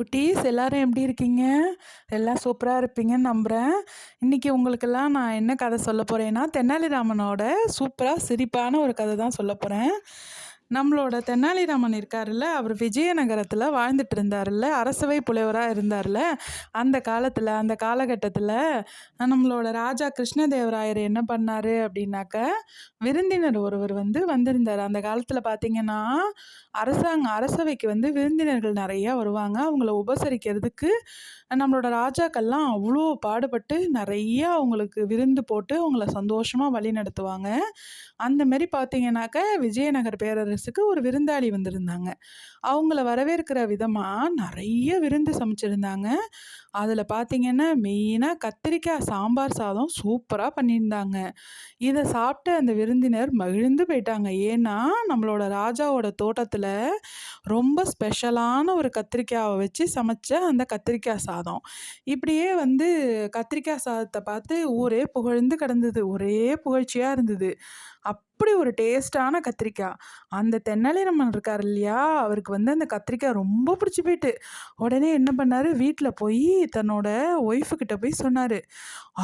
குட்டீஸ் எல்லாரும் எப்படி இருக்கீங்க? எல்லாம் சூப்பராக இருப்பீங்கன்னு நம்புகிறேன் இன்றைக்கி உங்களுக்கெல்லாம் நான் என்ன கதை சொல்ல போகிறேன்னா தெனாலிராமனோட சூப்பராக சிரிப்பான ஒரு கதை தான் சொல்ல போகிறேன் நம்மளோட தெனாலிராமன் இருக்காருல்ல அவர் விஜயநகரத்தில் வாழ்ந்துட்டு இருந்தார்ல அரசவை புலவராக இருந்தார்ல அந்த காலத்தில் அந்த காலகட்டத்தில் நம்மளோட ராஜா கிருஷ்ணதேவராயர் என்ன பண்ணார் அப்படின்னாக்க விருந்தினர் ஒருவர் வந்து வந்திருந்தார். அந்த காலத்தில் பார்த்தீங்கன்னா அரசாங்க அரசவைக்கு வந்து விருந்தினர்கள் நிறையா வருவாங்க. அவங்கள உபசரிக்கிறதுக்கு நம்மளோட ராஜாக்கள்லாம் அவ்வளோ பாடுபட்டு நிறையா அவங்களுக்கு விருந்து போட்டு அவங்கள சந்தோஷமாக வழி நடத்துவாங்க அந்த மாரி விஜயநகர் பேரரசு பேரரசுக்கு ஒரு விருந்தாளி வந்திருந்தாங்க. அவங்கள வரவேற்கிற விதமாக நிறைய விருந்து சமைச்சிருந்தாங்க. அதில் பார்த்தீங்கன்னா மெயினாக கத்திரிக்காய் சாம்பார் சாதம் சூப்பராக பண்ணியிருந்தாங்க. இதை சாப்பிட்டு அந்த விருந்தினர் மகிழ்ந்து போயிட்டாங்க. ஏன்னா நம்மளோட ராஜாவோட தோட்டத்தில் ரொம்ப ஸ்பெஷலான ஒரு கத்திரிக்காயை வச்சு சமைச்ச அந்த கத்திரிக்காய் சாதம். இப்படியே வந்து கத்திரிக்காய் சாதத்தை பார்த்து ஊரே புகழ்ந்து கிடந்தது. ஒரே புகழ்ச்சியாக இருந்தது. அப் அப்படி ஒரு டேஸ்ட்டான கத்திரிக்காய் அந்த தென்னாலிராமன் இருக்கார் இல்லையா? அவருக்கு வந்து அந்த கத்திரிக்காய் ரொம்ப பிடிச்சி போயிட்டு. உடனே என்ன பண்ணார்? வீட்டில் போய் தன்னோட ஒய்ஃபுக்கிட்ட போய் சொன்னார்.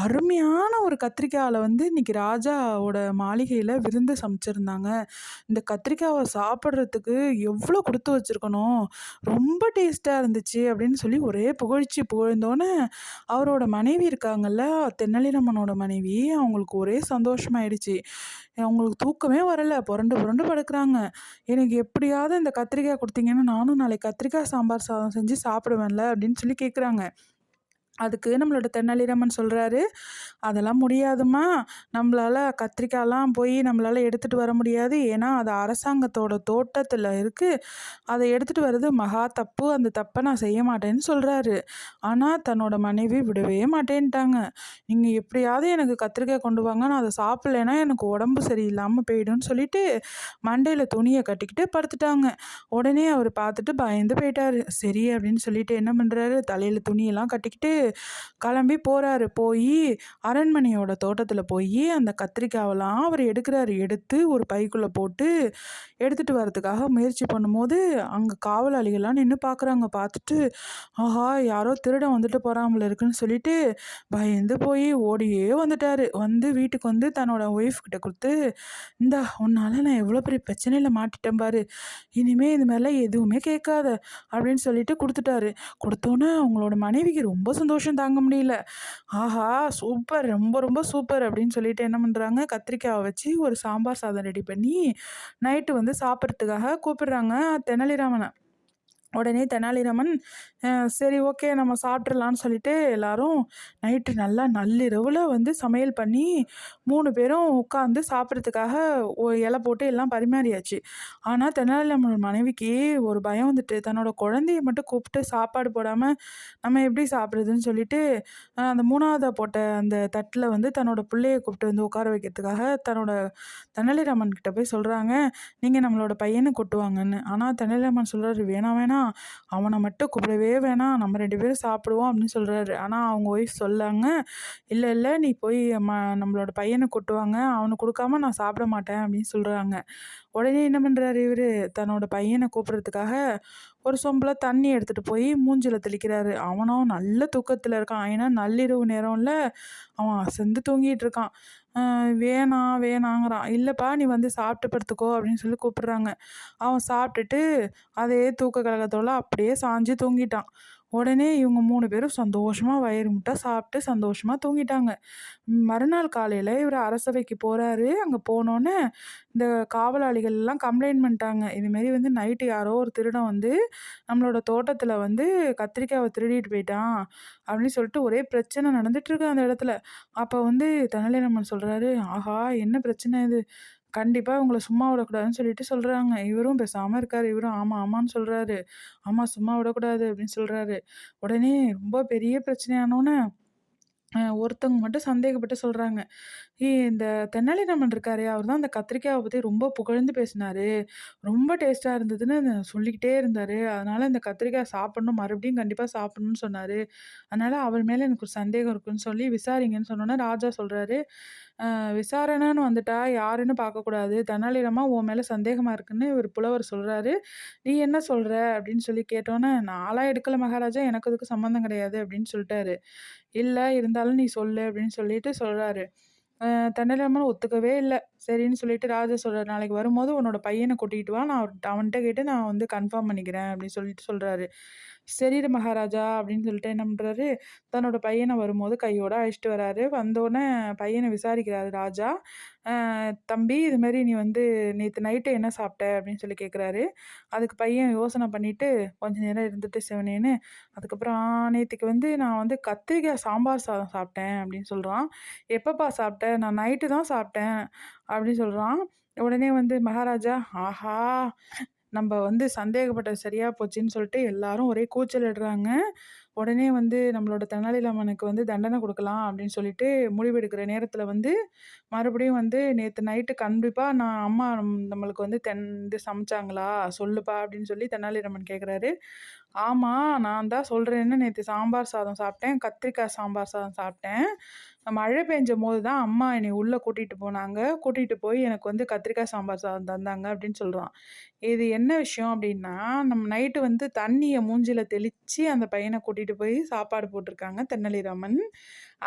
அருமையான ஒரு கத்திரிக்காயில் வந்து இன்னைக்கு ராஜாவோட மாளிகையில் விருந்து சமைச்சிருந்தாங்க. இந்த கத்திரிக்காவை சாப்பிட்றதுக்கு எவ்வளோ கொடுத்து வச்சுருக்கணும்? ரொம்ப டேஸ்ட்டாக இருந்துச்சு அப்படின்னு சொல்லி ஒரே புகழ்ச்சி புகழ்ந்தோன்னே அவரோட மனைவி இருக்காங்கல்ல தென்னாலிராமனோட மனைவி அவங்களுக்கு ஒரே சந்தோஷமாயிடுச்சு. அவங்களுக்கு தூக்கமே வரல. புரண்டு புரண்டு படுக்கிறாங்க. எனக்கு எப்படியாவது இந்த கத்திரிக்காய் கொடுத்தீங்கன்னா நானும் நாளைக்கு கத்திரிக்காய் சாம்பார் சாதம் செஞ்சு சாப்பிடுவேன்ல அப்படின்னு சொல்லி கேட்குறாங்க அதுக்கு நம்மளோட தென்னாலிராமன் சொல்கிறாரு அதெல்லாம் முடியாதும்மா. நம்மளால் கத்திரிக்காயெல்லாம் போய் நம்மளால் எடுத்துகிட்டு வர முடியாது. ஏன்னா அது அரசாங்கத்தோட தோட்டத்தில் இருக்குது அதை எடுத்துகிட்டு வர்றது மகா தப்பு. அந்த தப்பை நான் செய்ய மாட்டேன்னு சொல்கிறாரு ஆனால் தன்னோட மனைவி விடவே மாட்டேன்ட்டாங்க. நீங்கள் எப்படியாவது எனக்கு கத்திரிக்காய் கொண்டு வாங்க. நான் அதை சாப்பிட்லேன்னா எனக்கு உடம்பு சரியில்லாமல் போயிடும்னு சொல்லிட்டு மண்டையில் துணியை கட்டிக்கிட்டு படுத்துட்டாங்க. உடனே அவர் பார்த்துட்டு பயந்து போயிட்டாரு. சரி அப்படின்னு சொல்லிட்டு என்ன பண்ணுறாரு தலையில் துணியெல்லாம் கட்டிக்கிட்டு கிளம்பி போகிறாரு போய் அரண்மனையோட தோட்டத்தில் போய் அந்த கத்திரிக்காவெல்லாம் அவர் எடுக்கிறாரு. எடுத்து ஒரு பைக்குள்ளே போட்டு எடுத்துகிட்டு வரதுக்காக முயற்சி பண்ணும்போது அங்கே காவலாளிகள்லாம் நின்று பார்க்குறாங்க பார்த்துட்டு ஆஹா யாரோ திருடன் வந்துட்டு போகிறாமல் இருக்குன்னு சொல்லிட்டு பயந்து போய் ஓடியே வந்துட்டார். வந்து வீட்டுக்கு வந்து தன்னோட ஒய்ஃப் கிட்ட கொடுத்து இந்த உன்னால் நான் எவ்வளோ பெரிய பிரச்சனையில் மாட்டிட்டேன் பாரு. இனிமேல் இது மாதிரிலாம் எதுவுமே கேட்காத. அப்படின்னு சொல்லிட்டு கொடுத்துட்டாரு. கொடுத்தோன்னே அவங்களோட மனைவிக்கு ரொம்ப சந்தோஷம். தாங்க முடியல. ஆஹா சூப்பர் ரொம்ப ரொம்ப சூப்பர் அப்படின்னு சொல்லிட்டு என்ன பண்ணுறாங்க கத்திரிக்காவை வச்சு ஒரு சாம்பார் சாதம் ரெடி பண்ணி நைட்டு வந்து சாப்பிட்றதுக்காக கூப்பிடுறாங்க தெனாலிராமனை. உடனே தெனாலிராமன் சரி ஓகே நம்ம சாப்பிட்றலான்னு சொல்லிட்டு எல்லாரும் நைட்டு நல்லா நள்ளிரவில் வந்து சமையல் பண்ணி மூணு பேரும் உட்காந்து சாப்பிட்றதுக்காக இலை போட்டு எல்லாம் பரிமாறியாச்சு. ஆனால் தெனாலிராமன் மனைவிக்கு ஒரு பயம் வந்துட்டு தன்னோட குழந்தைய மட்டும் கூப்பிட்டு சாப்பாடு போடாமல் நம்ம எப்படி சாப்பிட்றதுன்னு சொல்லிட்டு அந்த மூணாவதாக போட்ட அந்த தட்டில் வந்து தன்னோட பிள்ளைய கூப்பிட்டு வந்து உட்கார வைக்கிறதுக்காக தன்னோட தெனாலிராமன் கிட்ட போய் சொல்கிறாங்க நீங்கள் நம்மளோட பையனை கொட்டுவாங்கன்னு ஆனால் தெனாலிராமன் சொல்கிறாரு வேணாம் வேணாம். அவனை மட்டும் கூப்பிடவே வேணாம் நம்ம ரெண்டு பேரும் சாப்பிடுவோம் அப்படின்னு சொல்கிறாரு ஆனால் அவங்க ஒய்ஃப் சொல்லாங்க இல்லை இல்லை நீ போய் ம நம்மளோட பையனை கொட்டுவாங்க அவனுக்கு கொடுக்காம நான் சாப்பிட மாட்டேன் அப்படின்னு சொல்கிறாங்க உடனே என்ன பண்ணுறாரு இவர்? தன்னோட பையனை கூப்பிட்றதுக்காக ஒரு சொம்பில் தண்ணி எடுத்துகிட்டு போய் மூஞ்சில் தெளிக்கிறாரு. அவனும் நல்ல தூக்கத்தில் இருக்கான். ஏன்னா நள்ளிரவு நேரம்ல அவன் அசந்து தூங்கிட்டு இருக்கான். வேணாம் வேணாங்கிறான். இல்லைப்பா நீ வந்து சாப்பிட்டு படுத்துக்கோ அப்படின்னு சொல்லி கூப்பிட்றாங்க. அவன் சாப்பிட்டுட்டு அதே தூக்க கழகத்தோடு அப்படியே சாஞ்சு தூங்கிட்டான். உடனே இவங்க மூணு பேரும் சந்தோஷமாக வயிறு முட்டை சாப்பிட்டு சந்தோஷமாக தூங்கிட்டாங்க. மறுநாள் காலையில் இவர் அரசவைக்கு போகிறாரு அங்கே போனோன்னே இந்த காவலாளிகள் எல்லாம் கம்ப்ளைண்ட் பண்ணிட்டாங்க இதுமாரி வந்து நைட்டு யாரோ ஒரு திருடம் வந்து நம்மளோட தோட்டத்தில் வந்து கத்திரிக்காவை திருடிட்டு போயிட்டான் அப்படின்னு சொல்லிட்டு ஒரே பிரச்சனை நடந்துகிட்ருக்கு அந்த இடத்துல. அப்போ வந்து தெனாலிராமன் சொல்கிறாரு ஆஹா என்ன பிரச்சனை இது? கண்டிப்பாக இவங்கள சும்மா விடக்கூடாதுன்னு சொல்லிட்டு சொல்கிறாங்க இவரும் பேசாமல் இருக்கார். இவரும் ஆமாம் ஆமான்னு சொல்கிறாரு ஆமாம் சும்மா விடக்கூடாது அப்படின்னு சொல்கிறாரு உடனே ரொம்ப பெரிய பிரச்சனையானோன்னே ஒருத்தவங்க மட்டும் சந்தேகப்பட்டு சொல்கிறாங்க இந்த தென்னாலிராமன் இருக்காரு அவர் தான் அந்த கத்திரிக்காயை பற்றி ரொம்ப புகழ்ந்து பேசினார். ரொம்ப டேஸ்ட்டாக இருந்ததுன்னு சொல்லிக்கிட்டே இருந்தார். அதனால் இந்த கத்திரிக்காய் சாப்பிட்ணும் மறுபடியும் கண்டிப்பாக சாப்பிட்ணுன்னு சொன்னார். அதனால் அவர் மேலே எனக்கு ஒரு சந்தேகம் இருக்குன்னு சொல்லி விசாரிங்கன்னு சொன்னோன்னே ராஜா சொல்கிறாரு விசாரணைன்னு வந்துட்டா யாருன்னு பார்க்கக்கூடாது. தெனாலிராமன் உன் மேலே சந்தேகமாக இருக்குன்னு ஒரு புலவர் சொல்கிறாரு நீ என்ன சொல்கிற அப்படின்னு சொல்லி கேட்டோன்னே நாளாக எடுக்கல மகாராஜா எனக்கு அதுக்கு சம்மந்தம் கிடையாது அப்படின்னு சொல்லிட்டாரு. இல்லை இருந்தாலும் நீ சொல்லு அப்படின்னு சொல்லிட்டு சொல்கிறாரு தெனாலிராமன் ஒத்துக்கவே இல்லை. சரின்னு சொல்லிட்டு ராஜா சொல்கிறார் நாளைக்கு வரும்போது உன்னோட பையனை கூட்டிகிட்டு வா. நான் அவன்கிட்ட கேட்டு நான் வந்து கன்ஃபார்ம் பண்ணிக்கிறேன் அப்படின்னு சொல்லிட்டு சொல்கிறாரு சரீர மகாராஜா அப்படின்னு சொல்லிட்டு என்ன பண்ணுறாரு தன்னோட பையனை வரும்போது கையோட அழைச்சிட்டு வராரு. வந்தோடனே பையனை விசாரிக்கிறாரு ராஜா தம்பி இது மாதிரி நீ வந்து நேற்று நைட்டு என்ன சாப்பிட்ட? அப்படின்னு சொல்லி கேட்குறாரு அதுக்கு பையன் யோசனை பண்ணிவிட்டு கொஞ்ச நேரம் இருந்துட்டு சிவனேன்னு அதுக்கப்புறம் நேற்றுக்கு வந்து நான் வந்து கத்திரிக்காய் சாம்பார் சாதம் சாப்பிட்டேன் அப்படின்னு சொல்கிறான் எப்பப்பா சாப்பிட்டேன் நான் நைட்டு தான் சாப்பிட்டேன் அப்படின்னு சொல்கிறான் உடனே வந்து மகாராஜா ஆஹா நம்ம வந்து சந்தேகப்பட்டது சரியாக போச்சுன்னு சொல்லிட்டு எல்லாரும் ஒரே கூச்சல் இடுறாங்க. உடனே வந்து நம்மளோட தெனாலிராமனுக்கு வந்து தண்டனை கொடுக்கலாம் அப்படின்னு சொல்லிட்டு முடிவெடுக்கிற நேரத்தில் வந்து மறுபடியும் வந்து நேற்று நைட்டு கண்டிப்பாக நான் அம்மா நம்மளுக்கு வந்து தென் இது சமைச்சாங்களா? சொல்லுப்பா அப்படின்னு சொல்லி தெனாலிராமன் கேட்குறாரு ஆமாம் நான் தான் சொல்கிறேன்னு நேற்று சாம்பார் சாதம் சாப்பிட்டேன். கத்திரிக்காய் சாம்பார் சாதம் சாப்பிட்டேன். மழை பெஞ்ச போது தான் அம்மா என்னை உள்ளே கூட்டிகிட்டு போனாங்க. கூட்டிகிட்டு போய் எனக்கு வந்து கத்திரிக்காய் சாம்பார் சாதம் தந்தாங்க அப்படின்னு சொல்கிறான் இது என்ன விஷயம் அப்படின்னா நம்ம நைட்டு வந்து தண்ணியை மூஞ்சில் தெளித்து அந்த பையனை கூட்டிகிட்டு போய் சாப்பாடு போட்டிருக்காங்க தென்னலிராமன்.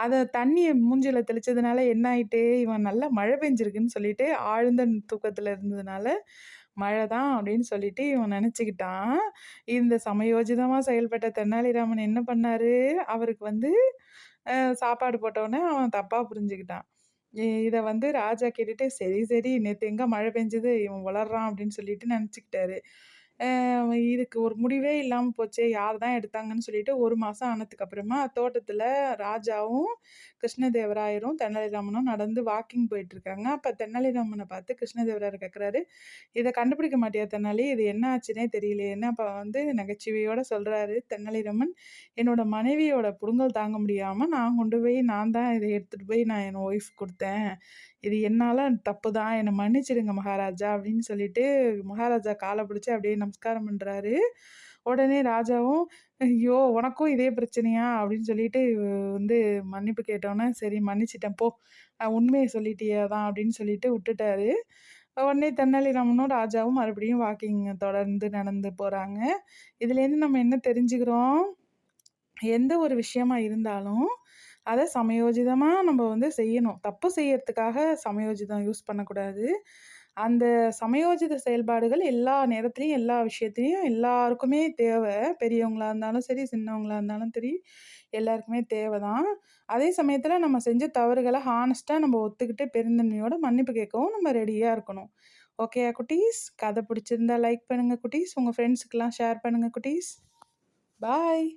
அதை தண்ணியை மூஞ்சில் தெளித்ததுனால என்ன ஆகிட்டு இவன் நல்லா மழை பெஞ்சிருக்குன்னு சொல்லிட்டு ஆழ்ந்த தூக்கத்தில் இருந்ததுனால மழை தான் அப்படின்னு சொல்லிட்டு இவன் நினச்சிக்கிட்டான். இந்த சமயோஜிதமாக செயல்பட்ட தென்னாலிராமன் என்ன பண்ணாரு? அவருக்கு வந்து சாப்பாடு போட்டோன்னே அவன் தப்பாக புரிஞ்சுக்கிட்டான். இதை வந்து ராஜா கேட்டுட்டு சரி சரி நேற்று எங்கே மழை பெஞ்சது? இவன் வளர்றான் அப்படின்னு சொல்லிட்டு நினச்சிக்கிட்டாரு. இதுக்கு ஒரு முடிவே இல்லாமல் போச்சே யார் தான் எடுத்தாங்கன்னு சொல்லிட்டு ஒரு மாதம் ஆனதுக்கு அப்புறமா தோட்டத்தில் ராஜாவும் கிருஷ்ணதேவராயரும் தென்னாலிராமனும் நடந்து வாக்கிங் போயிட்டுருக்காங்க அப்போ தென்னாலிராமனை பார்த்து கிருஷ்ணதேவராயர் கேட்குறாரு இதை கண்டுபிடிக்க மாட்டியா தென்னாலி? இது என்ன ஆச்சுன்னே தெரியலையேன்னு அப்போ வந்து நகைச்சுவையோடு சொல்கிறாரு தென்னாலிராமன் என்னோட மனைவியோட புடுங்கல் தாங்க முடியாமல் நான் கொண்டு போய் நான் தான் இதை எடுத்துகிட்டு போய் நான் என் ஒய்ஃப் கொடுத்தேன். இது என்னால் தப்பு தான் என்னை மன்னிச்சிடுங்க மகாராஜா. அப்படின்னு சொல்லிட்டு மகாராஜா காலை பிடிச்சி அப்படியே நமஸ்காரம் பண்ணுறாரு உடனே ராஜாவும் ஐயோ உனக்கும் இதே பிரச்சனையா? அப்படின்னு சொல்லிட்டு வந்து மன்னிப்பு கேட்டோன்னே சரி மன்னிச்சிட்டேன் போ. உண்மையை சொல்லிட்டியா தான் அப்படின்னு சொல்லிட்டு விட்டுட்டாரு. உடனே தென்னாலிராமனும் ராஜாவும் மறுபடியும் வாக்கிங் தொடர்ந்து நடந்து போகிறாங்க இதுலேருந்து நம்ம என்ன தெரிஞ்சுக்கிறோம்? எந்த ஒரு விஷயமா இருந்தாலும் அதை சமயோஜிதமாக நம்ம வந்து செய்யணும். தப்பு செய்யறதுக்காக சமயோஜிதம் யூஸ் பண்ணக்கூடாது. அந்த சமயோஜித செயல்பாடுகள் எல்லா நேரத்துலையும் எல்லா விஷயத்துலையும் எல்லாருக்குமே தேவை. பெரியவங்களாக இருந்தாலும் சரி சின்னவங்களாக இருந்தாலும் சரி எல்லாருக்குமே தேவை தான் அதே சமயத்தில் நம்ம செஞ்ச தவறுகளை ஹானஸ்ட்டாக நம்ம ஒத்துக்கிட்டு பெருந்தன்மையோட மன்னிப்பு கேட்கவும் நம்ம ரெடியாக இருக்கணும். ஓகே குட்டீஸ்? கதை பிடிச்சிருந்தா லைக் பண்ணுங்கள் குட்டீஸ். உங்கள் ஃப்ரெண்ட்ஸுக்கெலாம் ஷேர் பண்ணுங்கள் குட்டீஸ். பாய்